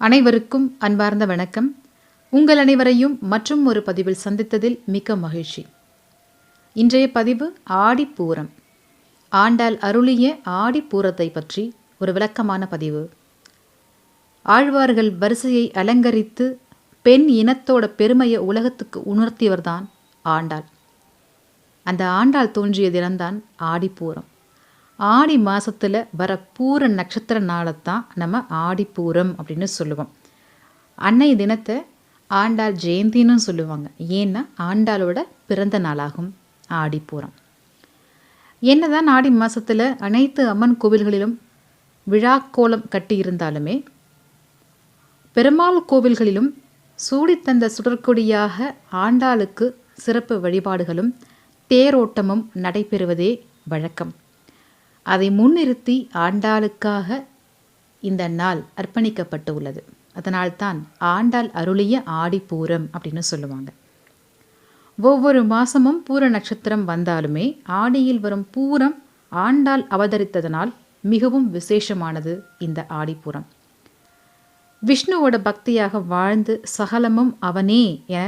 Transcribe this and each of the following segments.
அனைவருக்கும் அன்பார்ந்த வணக்கம். உங்கள் அனைவரையும் மற்றும் ஒரு பதிவில் சந்தித்ததில் மிக்க மகிழ்ச்சி. இன்றைய பதிவு ஆடிப்பூரம். ஆண்டாள் அருளிய ஆடிப்பூரத்தை பற்றி ஒரு விளக்கமான பதிவு. ஆழ்வார்கள் வரிசையை அலங்கரித்து பெண் இனத்தோட பெருமையை உலகத்துக்கு உணர்த்தியவர்தான் ஆண்டாள். அந்த ஆண்டாள் தோன்றிய தினம்தான் ஆடிப்பூரம். ஆடி மாதத்தில் வர பூர நட்சத்திர நாளை தான் நம்ம ஆடிப்பூரம் அப்படின்னு சொல்லுவோம். அன்னைய தினத்தை ஆண்டாள் ஜெயந்தின்னு சொல்லுவாங்க. ஏன்னா ஆண்டாளோட பிறந்த நாளாகும் ஆடிப்பூரம். என்னதான் ஆடி மாதத்தில் அனைத்து அம்மன் கோவில்களிலும் விழாக்கோலம் கட்டியிருந்தாலுமே பெருமாள் கோவில்களிலும் சூடித்தந்த சுடற்கொடியாக ஆண்டாளுக்கு சிறப்பு வழிபாடுகளும் தேரோட்டமும் நடைபெறுவதே வழக்கம். அதை முன்னிறுத்தி ஆண்டாளுக்காக இந்த நாள் அர்ப்பணிக்கப்பட்டு உள்ளது அதனால்தான் ஆண்டாள் அருளிய ஆடிப்பூரம் அப்படின்னு சொல்லுவாங்க. ஒவ்வொரு மாதமும் பூர நட்சத்திரம் வந்தாலுமே ஆடியில் வரும் பூரம் ஆண்டாள் அவதரித்ததனால் மிகவும் விசேஷமானது இந்த ஆடிப்பூரம் விஷ்ணுவோட பக்தியாக வாழ்ந்து சகலமும் அவனே என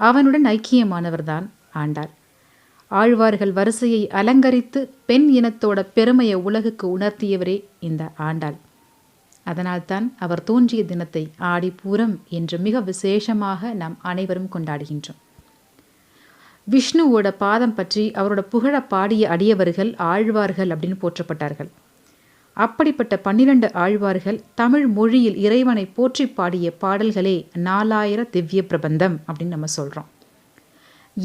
அவனுடன் ஐக்கியமானவர்தான் ஆண்டாள். ஆழ்வார்கள் வரிசையை அலங்கரித்து பெண் இனத்தோட பெருமையை உலகுக்கு உணர்த்தியவரே இந்த ஆண்டாள். அதனால்தான் அவர் தோன்றிய தினத்தை ஆடிப்பூரம் என்று மிக விசேஷமாக நாம் அனைவரும் கொண்டாடுகின்றோம். விஷ்ணுவோட பாதம் பற்றி அவரோட புகழ பாடிய அடியவர்கள் ஆழ்வார்கள் அப்படின்னு போற்றப்பட்டார்கள். அப்படிப்பட்ட பன்னிரண்டு ஆழ்வார்கள் தமிழ் மொழியில் இறைவனை போற்றி பாடிய பாடல்களே நாலாயிர திவ்ய பிரபந்தம் அப்படின்னு நம்ம சொல்கிறோம்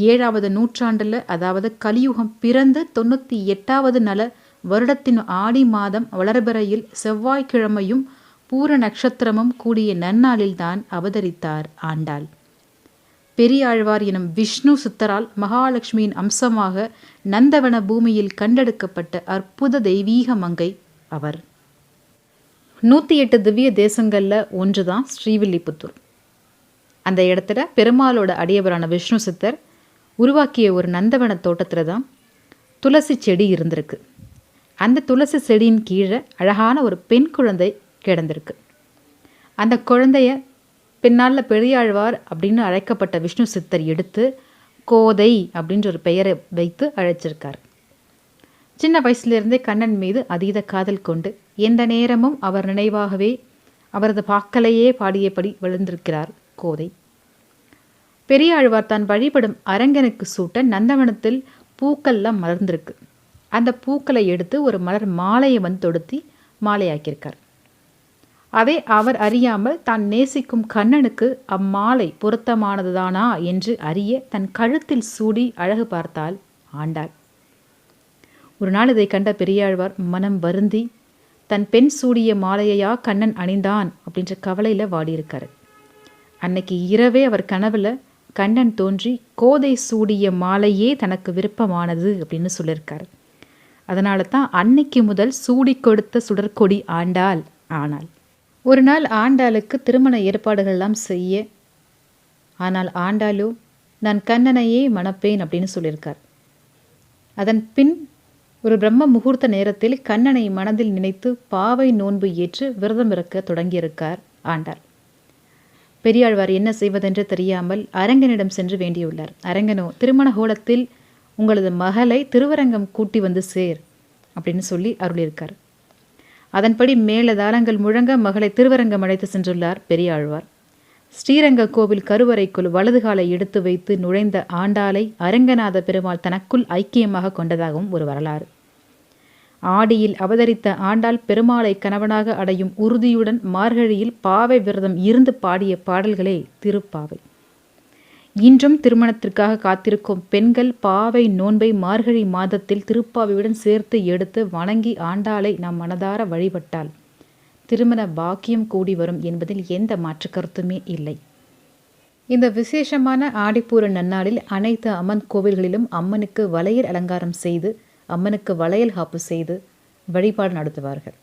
ஏழாவது நூற்றாண்டில் அதாவது கலியுகம் பிறந்து தொண்ணூற்றி எட்டாவது நல வருடத்தின் ஆடி மாதம் வளர்பிறையில் செவ்வாய்க்கிழமையும் பூர நட்சத்திரமும் கூடிய நன்னாளில்தான் அவதரித்தார் ஆண்டாள். பெரியாழ்வார் எனும் விஷ்ணு சித்தரால் மகாலட்சுமியின் அம்சமாக நந்தவன பூமியில் கண்டெடுக்கப்பட்ட அற்புத தெய்வீக மங்கை அவர். நூற்றி எட்டு திவ்ய தேசங்களில் ஒன்று தான் ஸ்ரீவில்லிபுத்தூர். அந்த இடத்துல பெருமாளோட அடியவரான விஷ்ணு சித்தர் உருவாக்கிய ஒரு நந்தவன தோட்டத்தில் தான் துளசி செடி இருந்திருக்கு. அந்த துளசி செடியின் கீழே அழகான ஒரு பெண் குழந்தை கிடந்திருக்கு. அந்த குழந்தைய பின்னால் பெரியாழ்வார் அப்படின்னு அழைக்கப்பட்ட விஷ்ணு சித்தர் எடுத்து கோதை அப்படின்ற ஒரு பெயரை வைத்து அழைச்சிருக்கார். சின்ன வயசுலேருந்தே கண்ணன் மீது அதீத காதல் கொண்டு எந்த நேரமும் அவர் நினைவாகவே அவரது பாக்கலையே பாடியபடி விழுந்திருக்கிறார் கோதை. பெரியாழ்வார் தான் வழிபடும் அரங்கனுக்கு சூட்ட நந்தவனத்தில் பூக்கள்லாம் மலர்ந்திருக்கு. அந்த பூக்களை எடுத்து ஒரு மலர் மாலையை வந்து தொடுத்தி மாலையாக்கியிருக்கார். அதை அவர் அறியாமல் தான் நேசிக்கும் கண்ணனுக்கு அம்மாலை பொருத்தமானதுதானா என்று அறிய தன் கழுத்தில் சூடி அழகு பார்த்தால் ஆண்டாள். ஒரு நாள் இதை கண்ட பெரியாழ்வார் மனம் வருந்தி தன் பெண் சூடிய மாலையையா கண்ணன் அணிந்தான்? அப்படின்ற கவலையில் வாடியிருக்காரு. அன்னைக்கு இரவே அவர் கனவில் கண்ணன் தோன்றி கோதை சூடிய மாலையே தனக்கு விருப்பமானது அப்படின்னு சொல்லியிருக்கார் அதனால தான் அன்னைக்கு முதல் சூடி கொடுத்த சுடற்கொடி ஆண்டாள் ஆனால் ஒரு நாள் ஆண்டாளுக்கு திருமண ஏற்பாடுகள்லாம் செய்ய ஆனால் ஆண்டாளோ நான் கண்ணனையே மணப்பேன் அப்படின்னு சொல்லியிருக்கார் அதன் பின் ஒரு பிரம்ம முகூர்த்த நேரத்தில் கண்ணனை மனதில் நினைத்து பாவை நோன்பு ஏற்று விரதம் இருக்க தொடங்கியிருக்கார் ஆண்டாள். பெரியாழ்வார் என்ன செய்வதென்று தெரியாமல் அரங்கனிடம் சென்று வேண்டியுள்ளார். அரங்கனோ திருமண கோலத்தில் உங்களது மகளை திருவரங்கம் கூட்டி வந்து சேர் அப்படின்னு சொல்லி அருளியிருக்கார். அதன்படி மேலதாளங்கள் முழங்க மகளை திருவரங்கம் அழைத்து சென்றுள்ளார் பெரியாழ்வார். ஸ்ரீரங்க கோவில் கருவறைக்குள் வலது காலை எடுத்து வைத்து நுழைந்த ஆண்டாளை அரங்கநாத பெருமாள் தனக்குள் ஐக்கியமாக கொண்டதாகவும் ஒரு வரலாறு. ஆடியில் அவதரித்த ஆண்டாள் பெருமாளை கணவனாக அடையும் உறுதியுடன் மார்கழியில் பாவை விரதம் இருந்து பாடிய பாடல்களே திருப்பாவை. இன்றும் திருமணத்திற்காக காத்திருக்கும் பெண்கள் பாவை நோன்பை மார்கழி மாதத்தில் திருப்பாவையுடன் சேர்த்து எடுத்து வணங்கி ஆண்டாளை நாம் மனதார வழிபட்டால் திருமண பாக்கியம் கூடி வரும் என்பதில் எந்த மாற்று கருத்துமே இல்லை. இந்த விசேஷமான ஆடிப்பூர நன்னாளில் அனைத்து அம்மன் கோவில்களிலும் அம்மனுக்கு வளையல் அலங்காரம் செய்து அம்மனுக்கு வளையல் காப்பு செய்து வழிபாடு நடத்துவார்கள்.